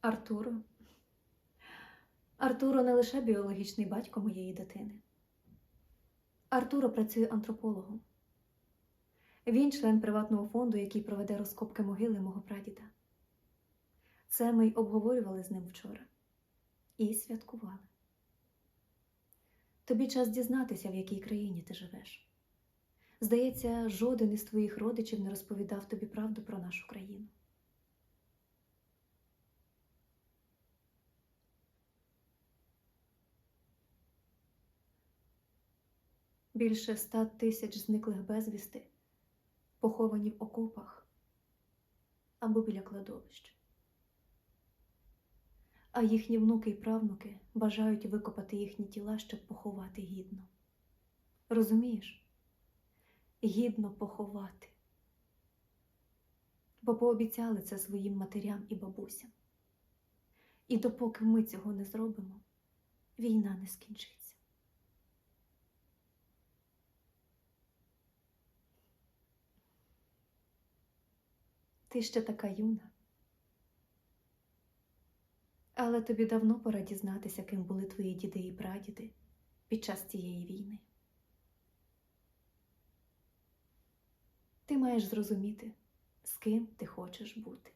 Артуро. Артуро не лише біологічний батько моєї дитини. Артуро працює антропологом. Він член приватного фонду, який проведе розкопки могили мого прадіда. Це ми й обговорювали з ним вчора і святкували. Тобі час дізнатися, в якій країні ти живеш. Здається, жоден із твоїх родичів не розповідав тобі правду про нашу країну. Більше ста тисяч зниклих безвісти, поховані в окопах або біля кладовищ. А їхні внуки і правнуки бажають викопати їхні тіла, щоб поховати гідно. Розумієш? Гідно поховати. Бо пообіцяли це своїм матерям і бабусям. І допоки ми цього не зробимо, війна не скінчиться. Ти ще така юна. Але тобі давно пора дізнатися, ким були твої діди і прадіди під час цієї війни. Ти маєш зрозуміти, з ким ти хочеш бути.